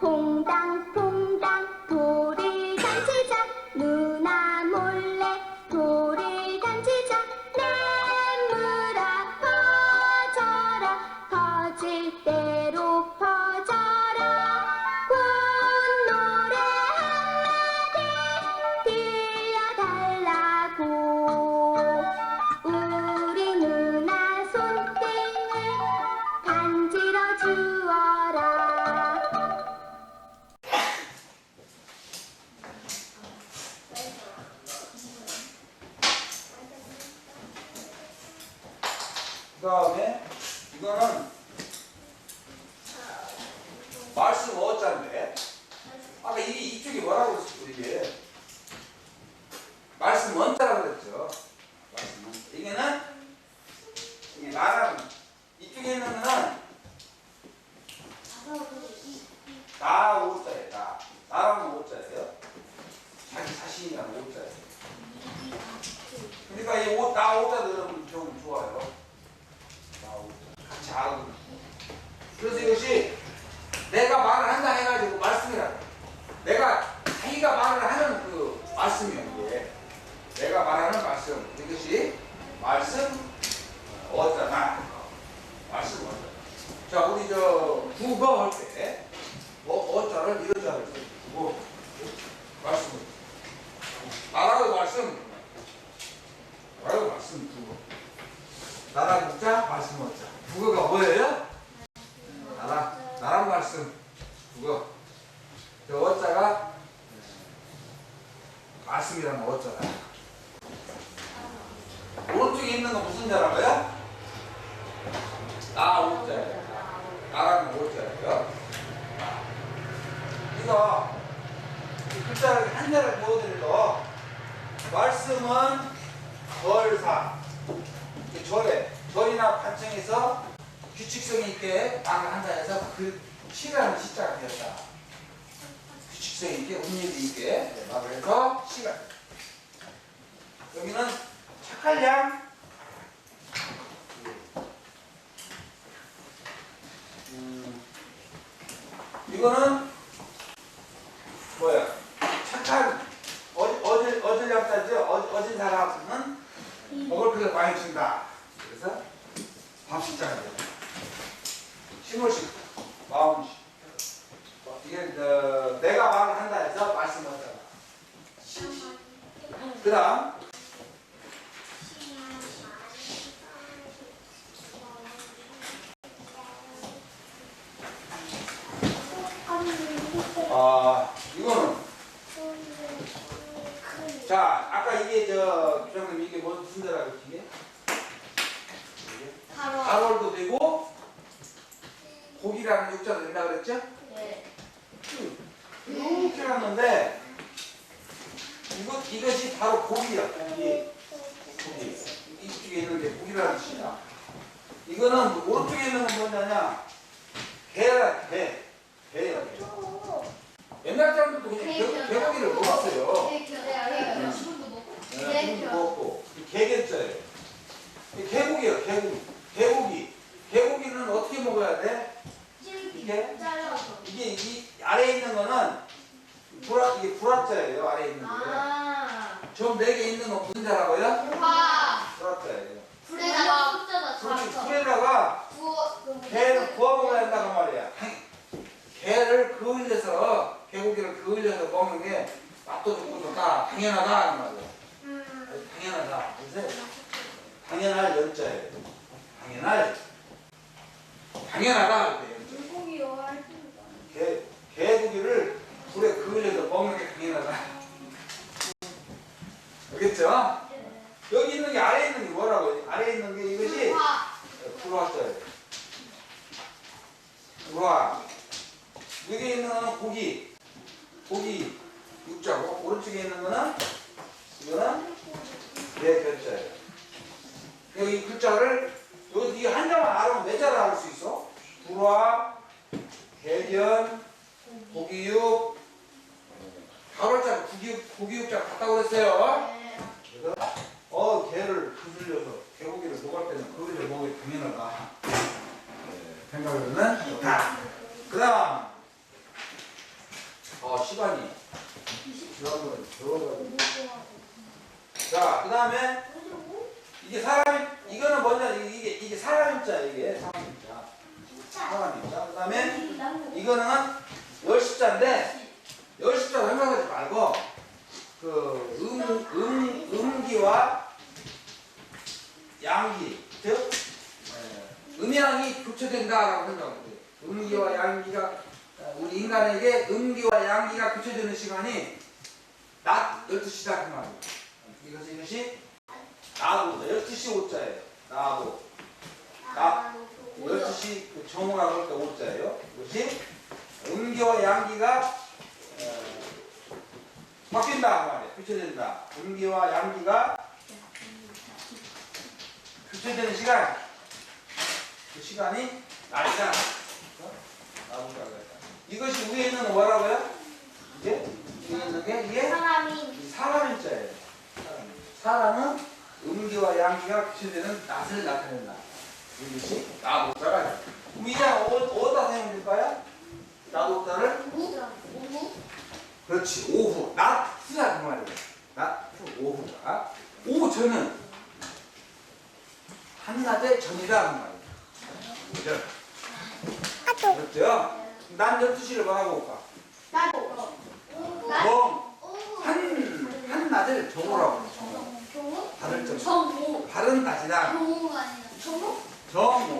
空荡空 그 다음에 이거는 말씀 어자인데 아까 이게 이쪽이 뭐라고 그랬어 이게? 말씀 원자라고 그랬죠 말씀 원자 이게는 이게 나라는 이쪽에 있는 거는 나 오자예요 나 나라는 오자예요 자기 자신이라는 오자예요 그러니까 이 옷, 나 오자 들으면 좀 좋아요 나오고 같이 알아듣고 그래서 이것이 내가 말을 한다 해가지고 말씀이라 내가 자기가 말을 하는 그 말씀이에요 이게 내가 말하는 말씀 이것이 말씀 어쩌나 말씀 어쩌나 자 우리 저 국어 할때? 뭐 어쩌를 이런 자를 국어 말씀 나라의 말씀 나라의 말씀 국어 나라 국자 말씀 어자 국어가 뭐예요? 나라 나라 말씀 국어 그 어자가 말씀이라는 어자다 오른쪽에 있는 건 무슨 자라고요? 나 오자예요 나라는 오자예요 이거 이 글자를 한 자를 보여드리고 말씀은 절사. 이 절에 절이나 관청에서 규칙성이 있게 말을 한다 해서 그 시라는 시자가 되었다. 규칙성 있게 운율이 있게 말을 해서 시가 여기는 착할 양. 음, 이거는 뭐야? 착한 어, 어질 어질 약자죠 어, 어진 사람은 먹을 필요 많이 준다. 그래서 밥식자가 돼요. 식물식, 마음식. 이게 어, 내가 말을 한다 해서 말씀하잖아. 그 다음 아 자 아까 이게 저 부장님 이게 뭐 무슨 데라고 이게? 이게? 발월도 되고 고기라는 육자도 된다 그랬죠? 이렇게 갔는데 이것 이것이 바로 고기야 고기 고기 이쪽에 있는 게 고기라는 뜻이야 이거는 오른쪽에 있는 건 뭐냐냐 개라 개 개야 개 옛날 사람들도 그냥 개, 개고기를 먹었어요 네, 네, 먹고 개개자예요 개고기야 개고기 개고기 개고기는 어떻게 먹어야 돼? 이게 이게 이 아래에 있는 거는 불화자예요 아래에 있는 게. 좀네 개 있는 건 무슨 자라고요? 불화자예요. 그렇지 불에다가 개를 구워 먹어야 한다고 말이야. 개를 그을려서 개고기를 그을려서 먹는 게 맛도 좋고 좋다 당연하다 하는 말이야. 당연하다. 그래서 당연할 연자예요. 당연할 당연하다 그래 알겠죠? 여기 있는 게 아래에 있는 게 뭐라고? 아래에 있는 게 이것이 불화자예요. 불화. 여기 있는 거는 고기. 고기 육자고 오른쪽에 있는 거는 이거는 네 별자예요. 여기 글자를 여기 한 자만 알아면 몇 자를 알 수 있어? 불화, 개변, 고기육, 가발자 고기육, 고기육자 같다고 그랬어요. 그래서 어 개를 그슬려서 개고기를 먹을 때는 그을려 먹을 생각으로는 좋다. 그 다음 시간이. 시간을 적어가지고. 자, 그 다음에 이게 사람이, 이거는 뭐냐, 이게, 이게 사람 입자, 이게 사람 입자. 사람 입자. 그 다음에 이거는 열십자인데, 열십자 생각하지 말고, 그, 음, 음, 음기와 양기, 즉, 예, 음양이 교체된다라고 돼요. 음기와 양기가, 어, 우리 인간에게 음기와 양기가 교체되는 시간이 낮 12시다 그 말이에요. 이것이, 이것이 나도 12시 5자예요. 나도. 나 12시 그 정오라고 할때 5자예요. 이것이 음기와 양기가 어, 바뀐다 그 말이에요. 교체된다. 음기와 양기가 교체되는 시간 그 시간이. 어? 나보다 그랬다. 이것이 위에 있는 거 뭐라고요? 이게 위에 있는 게 이게 사람이 사람 일자예요. 사람. 사람은 음기와 양기가 교체되는 낮을 나타낸다. 이것이 나보다가 그럼 이제 어- 어디다 세우면 될까요? 나보다를 오후 그렇지 오후 낮 후다 그 말이에요. 낮 후, 오후다. 오전은 한낮의 전이다 그 말이에요. 그죠? 그렇죠? 난 12시를 뭐라고 볼까? 나도 정, 한, 한낮을 정오라고. 정오. 종우 바른 정. 정우 바른 낮이다. 종우가 아니라 종우 정오.